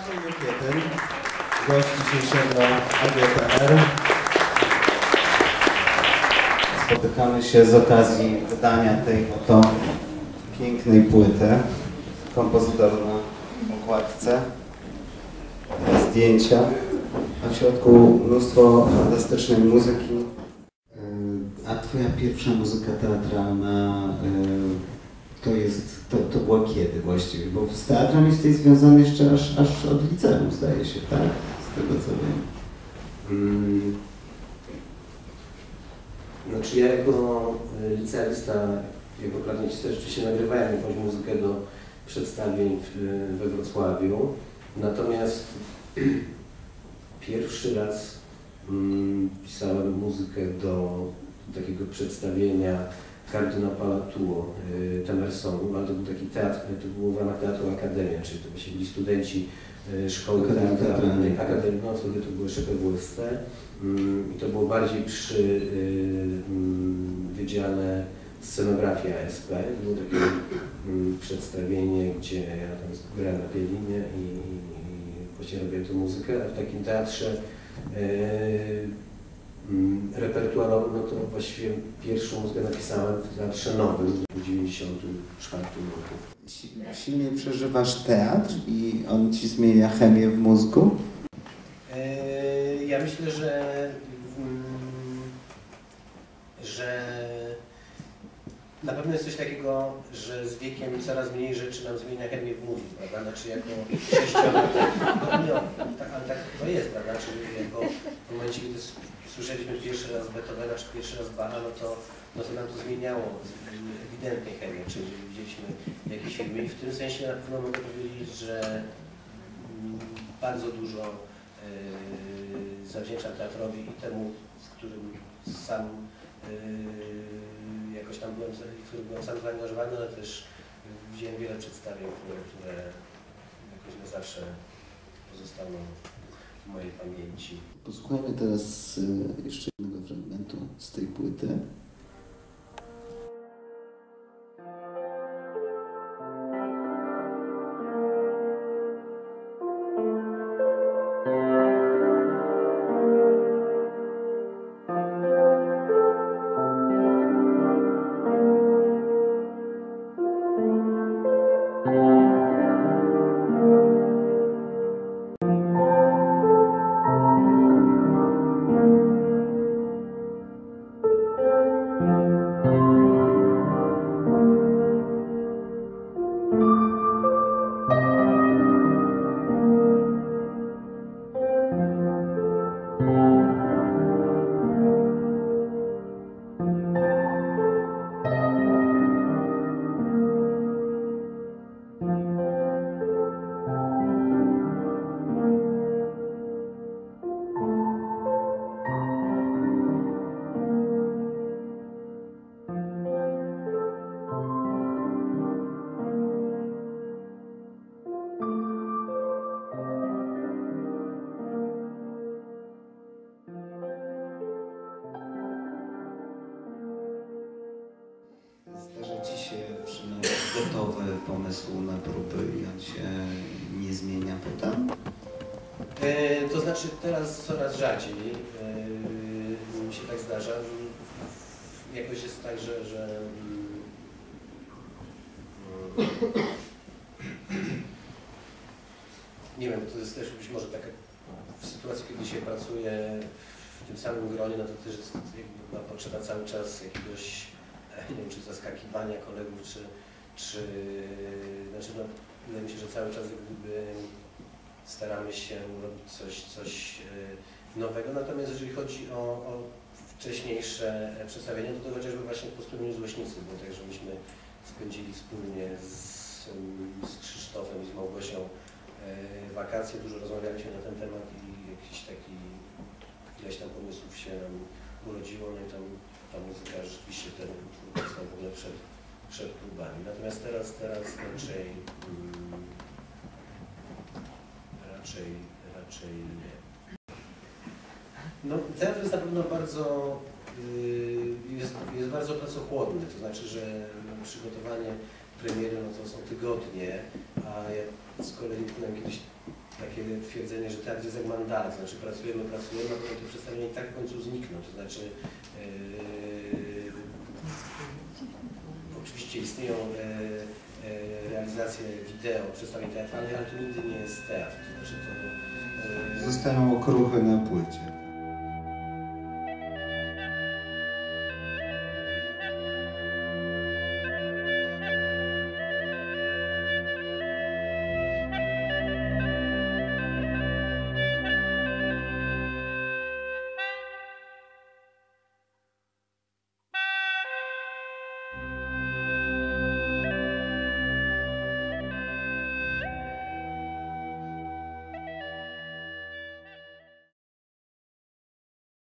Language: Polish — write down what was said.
Paweł Jokietel, gość dzisiejszego AGPR. Spotykamy się z okazji wydania tej oto pięknej płyty. Kompozytor na okładce, zdjęcia, a w środku mnóstwo fantastycznej muzyki. A twoja pierwsza muzyka teatralna yy, to jest, to, to było kiedy właściwie? Bo z teatrem jesteś związany jeszcze aż, aż od liceum zdaje się, tak? Z tego co wiem. Mm. Znaczy ja jako y, licealista, jako klarnecista rzeczywiście nagrywałem jakąś muzykę do przedstawień we Wrocławiu. Natomiast pierwszy raz mm, pisałem muzykę do takiego przedstawienia Kardynał Palatuo y, Temersonu, ale to był taki teatr, to było w ramach Teatru Akademia, czyli to właśnie byli studenci y, szkoły teatralnej, Teatralnej. Akademii, no wtedy to było jeszcze PWST Mm, i to było bardziej przy y, mm, Wydziale Scenografii ASP. To było takie mm, przedstawienie, gdzie ja tam grałem na pianinie i, i, właśnie robiłem tę muzykę, a w takim teatrze repertuarowym, no to właściwie pierwszą muzykę napisałem w Teatrze Nowym w 1994 roku. Si- Silnie przeżywasz teatr i on ci zmienia chemię w mózgu? Eee, Ja myślę, że, mm, że na pewno jest coś takiego, że z wiekiem coraz mniej rzeczy nam zmienia chemię w mózgu, prawda? Znaczy jako sześciolatek, no, no, tak, ale tak to jest, prawda? Czyli jako w momencie, kiedy słyszeliśmy pierwszy raz Beethovena, czy pierwszy raz Bacha, no to, no to nam to zmieniało ewidentnie chemię, czyli widzieliśmy jakieś filmy i w tym sensie na pewno mogę powiedzieć, że mm, bardzo dużo yy, zawdzięczam teatrowi i temu, w którym sam yy, jakoś tam byłem, w którym byłem sam zaangażowany, ale też widziałem wiele przedstawień, które, które jakoś na zawsze pozostaną w mojej pamięci. Posłuchajmy teraz y, jeszcze jednego fragmentu z tej płyty. Gotowy pomysł na próby i on się nie zmienia potem? E, to znaczy teraz coraz rzadziej e, mi się tak zdarza. Jakoś jest tak, że, że mm, nie wiem, to jest też być może taka w sytuacji, kiedy się pracuje w tym samym gronie, no to też jest jakby no, potrzeba cały czas jakiegoś, e, nie wiem, czy zaskakiwania kolegów, czy, czy znaczy no, wydaje mi się, że cały czas gdyby staramy się robić coś, coś e, nowego. Natomiast jeżeli chodzi o, o wcześniejsze e, przedstawienia, to, to chociażby właśnie po strumieniu złośnicy było tak, że myśmy spędzili wspólnie z, z Krzysztofem i z Małgosią e, wakacje, dużo rozmawialiśmy na ten temat i jakiś taki ileś tam pomysłów się nam urodziło, no i tam ta muzyka rzeczywiście ten utwór powstał w ogóle przed, przed próbami. Natomiast teraz, teraz raczej mm, raczej, raczej nie. No, teatr jest na pewno bardzo, yy, jest, jest bardzo pracochłonny, to znaczy, że przygotowanie premiery no to są tygodnie, a ja z kolei byłem kiedyś takie twierdzenie, że teatr jest jak mandala, to znaczy pracujemy, pracujemy, a potem to przedstawienie tak w końcu znikną, to znaczy yy, oczywiście istnieją e, e, realizacje wideo, przedstawień teatralnych, ale to nigdy nie jest teatr, to znaczy to yy, Zostają okruchy na płycie.